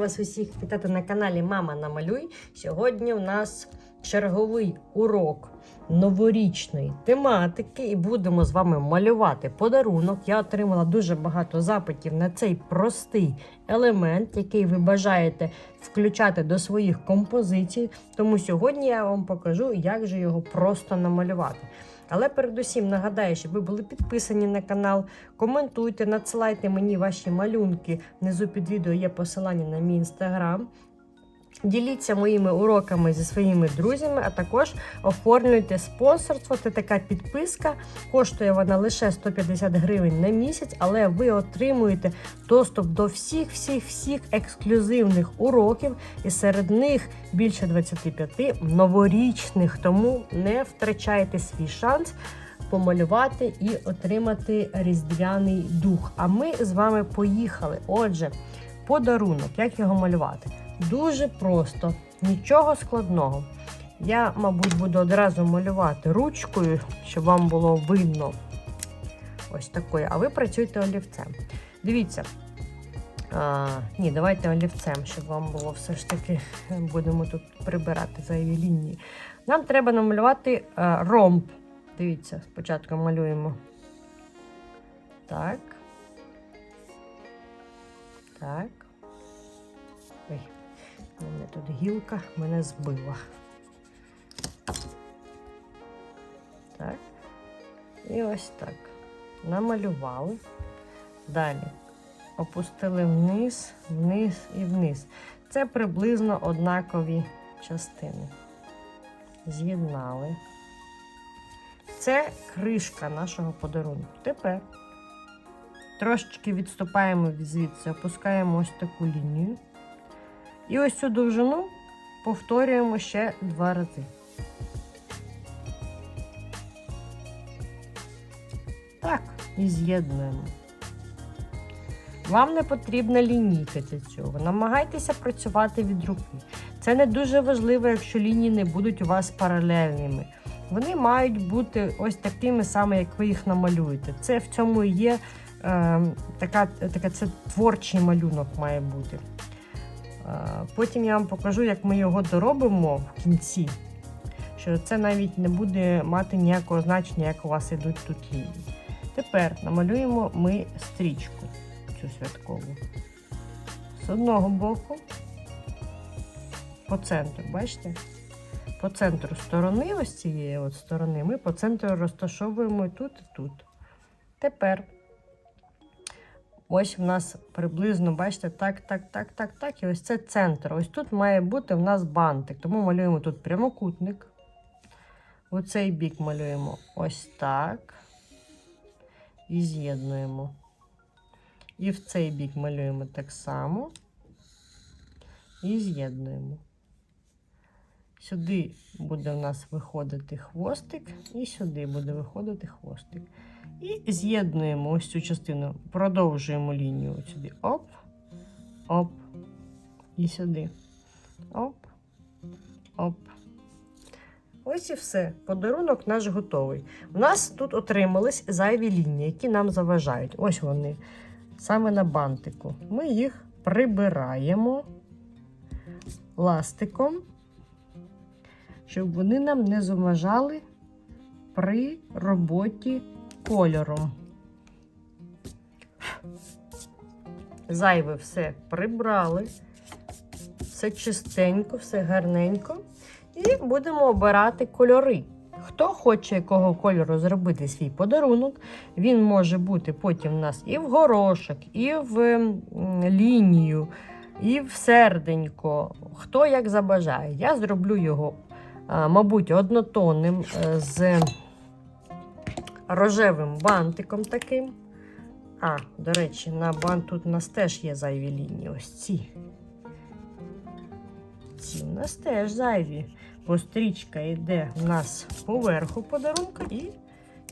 вас усіх вітати на каналі Мама Намалюй. Сьогодні у нас черговий урок новорічної тематики, і будемо з вами малювати подарунок. Я отримала дуже багато запитів на цей простий елемент, який ви бажаєте включати до своїх композицій. Тому сьогодні я вам покажу, як же його просто намалювати. Але передусім нагадаю, щоб ви були підписані на канал, коментуйте, надсилайте мені ваші малюнки. Внизу під відео є посилання на мій інстаграм. Діліться моїми уроками зі своїми друзями, а також оформлюйте спонсорство. Це така підписка. Коштує вона лише 150 гривень на місяць, але ви отримуєте доступ до всіх, всіх, всіх ексклюзивних уроків, і серед них більше 25 новорічних. Тому не втрачайте свій шанс помалювати і отримати різдвяний дух. А ми з вами поїхали. Отже, подарунок, як його малювати? Дуже просто, нічого складного. Я, мабуть, буду одразу малювати ручкою, щоб вам було видно ось такою. А ви працюєте олівцем. Дивіться. А, ні, давайте олівцем, щоб вам було все ж таки, будемо тут прибирати зайві лінії. Нам треба намалювати а, ромб. Дивіться, спочатку малюємо. Так. Так. У мене тут гілка мене збила. Так. І ось так. Намалювали. Далі опустили вниз, вниз і вниз. Це приблизно однакові частини. З'єднали. Це кришка нашого подарунку. Тепер трошечки відступаємо від звідси, опускаємо ось таку лінію. І ось цю довжину повторюємо ще два рази. Так, і з'єднуємо. Вам не потрібна лінійка для цього. Намагайтеся працювати від руки. Це не дуже важливо, якщо лінії не будуть у вас паралельними. Вони мають бути ось такими саме, як ви їх намалюєте. Це в цьому є е, така, така це творчий малюнок має бути. Е, потім я вам покажу, як ми його доробимо в кінці. Що це навіть не буде мати ніякого значення, як у вас йдуть тут лінії. Тепер намалюємо ми стрічку цю святкову. З одного боку, по центру, бачите? По центру сторони, ось цієї от сторони, ми по центру розташовуємо тут, і тут. Тепер ось в нас приблизно, бачите, так, так, так, так, так. І ось це центр. Ось тут має бути в нас бантик. Тому малюємо тут прямокутник. У цей бік малюємо ось так. І з'єднуємо. І в цей бік малюємо так само. І з'єднуємо. Сюди буде у нас виходити хвостик, і сюди буде виходити хвостик. І з'єднуємо ось цю частину, продовжуємо лінію сюди. Оп, оп, і сюди. Оп, оп. Ось і все. Подарунок наш готовий. У нас тут отримались зайві лінії, які нам заважають. Ось вони. Саме на бантику. Ми їх прибираємо ластиком щоб вони нам не заважали при роботі кольором. Зайве все прибрали, все чистенько, все гарненько. І будемо обирати кольори. Хто хоче якого кольору зробити свій подарунок, він може бути потім у нас і в горошок, і в лінію, і в серденько. Хто як забажає. Я зроблю його мабуть, однотонним е, з рожевим бантиком таким. А, до речі, на бант тут у нас теж є зайві лінії. Ось ці. Ці у нас теж зайві. Бо стрічка йде у нас поверху подарунка, і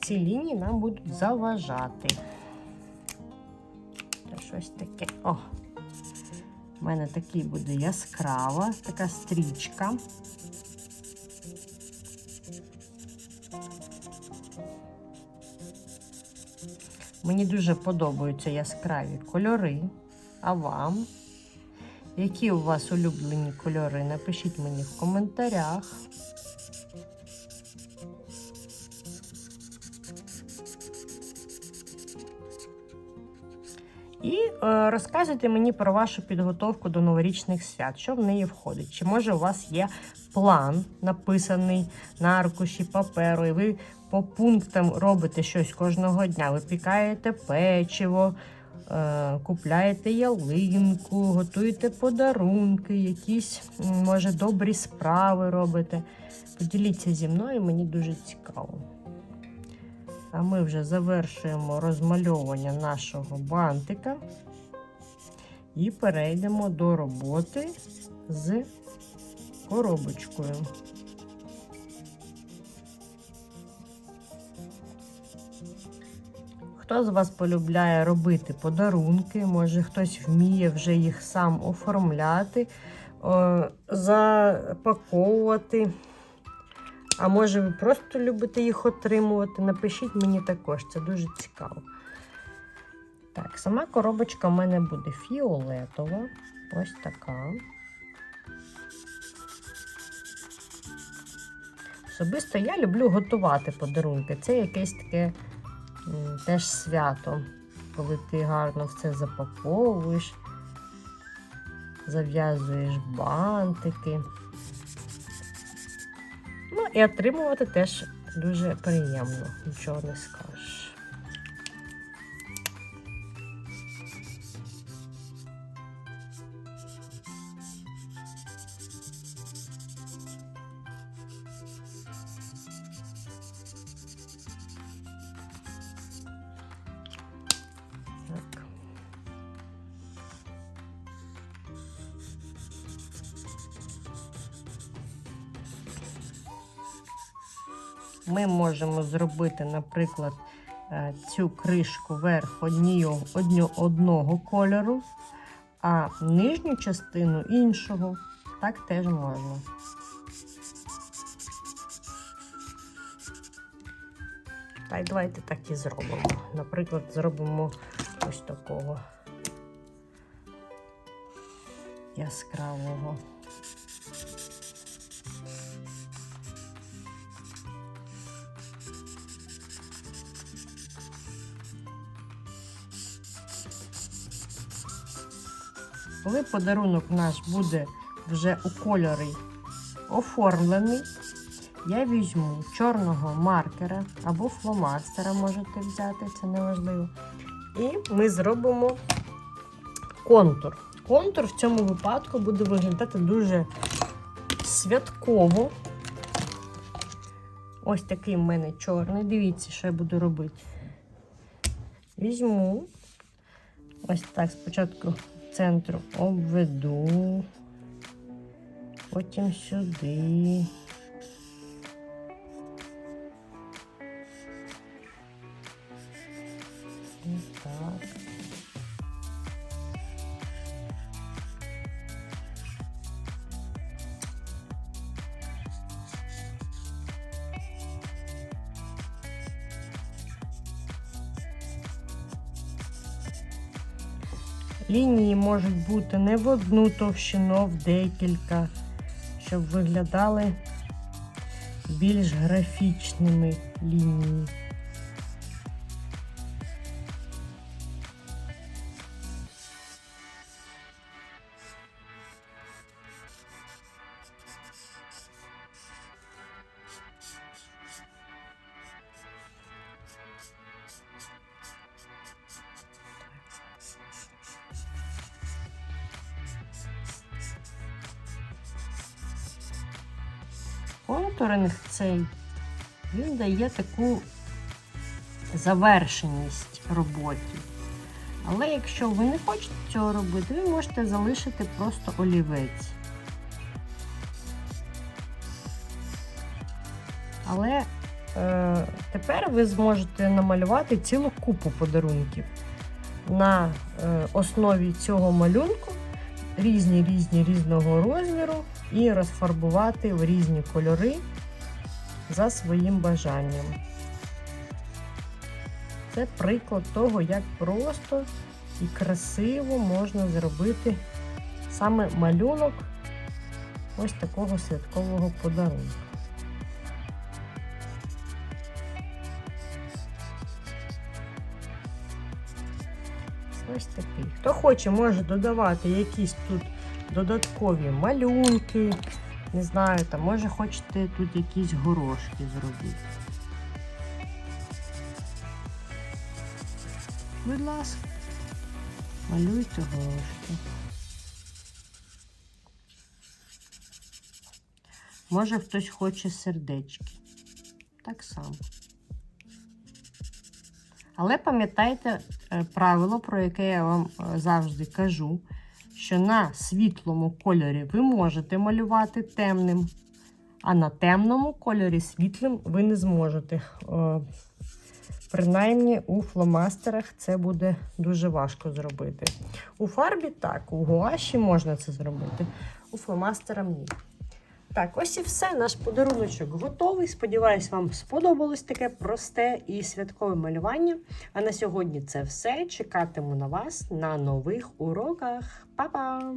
ці лінії нам будуть заважати. Та щось таке. О! У мене такий буде яскрава, така стрічка. Мені дуже подобаються яскраві кольори. А вам? Які у вас улюблені кольори? Напишіть мені в коментарях. І е, розказуйте мені про вашу підготовку до новорічних свят, що в неї входить. Чи може у вас є план, написаний на аркуші паперу, і ви по пунктам робите щось кожного дня. Ви пікаєте печиво, е, купляєте ялинку, готуєте подарунки, якісь, може, добрі справи робите. Поділіться зі мною, мені дуже цікаво. А ми вже завершуємо розмальовування нашого бантика і перейдемо до роботи з коробочкою. Хто з вас полюбляє робити подарунки? Може хтось вміє вже їх сам оформляти, запаковувати. А може ви просто любите їх отримувати? Напишіть мені також, це дуже цікаво. Так, сама коробочка в мене буде фіолетова. Ось така. Особисто я люблю готувати подарунки. Це якесь таке теж свято, коли ти гарно все запаковуєш, зав'язуєш бантики. Ну і отримувати теж дуже приємно, нічого не скажеш. Ми можемо зробити, наприклад, е, цю кришку верх одню- одного кольору, а нижню частину іншого. Так теж можна. Та й давайте так і зробимо. Наприклад, зробимо ось такого яскравого. Коли подарунок наш буде вже у кольорі оформлений, я візьму чорного маркера або фломастера можете взяти, це неважливо. І ми зробимо контур. Контур в цьому випадку буде виглядати дуже святково. Ось такий в мене чорний. Дивіться, що я буду робити. Візьму ось так спочатку центру обведу, потім сюди. Лінії можуть бути не в одну товщину, а в декілька, щоб виглядали більш графічними лінії. Контуринг цей він дає таку завершеність роботі. Але якщо ви не хочете цього робити, ви можете залишити просто олівець. Але е, тепер ви зможете намалювати цілу купу подарунків. На е, основі цього малюнку різні різні різного розміру і розфарбувати в різні кольори за своїм бажанням. Це приклад того, як просто і красиво можна зробити саме малюнок ось такого святкового подарунку. Ось такий. Хто хоче, може додавати якісь тут додаткові малюнки. Не знаю, там, може хочете тут якісь горошки зробити. Будь ласка, малюйте горошки. Може хтось хоче сердечки. Так само. Але пам'ятайте е, правило, про яке я вам е, завжди кажу, що на світлому кольорі ви можете малювати темним, а на темному кольорі світлим ви не зможете. Е, Принаймні у фломастерах це буде дуже важко зробити. У фарбі так, у гуаші можна це зробити, у фломастерам ні. Так, ось і все. Наш подаруночок готовий. Сподіваюсь, вам сподобалось таке просте і святкове малювання. А на сьогодні це все. Чекатиму на вас на нових уроках. Па-па!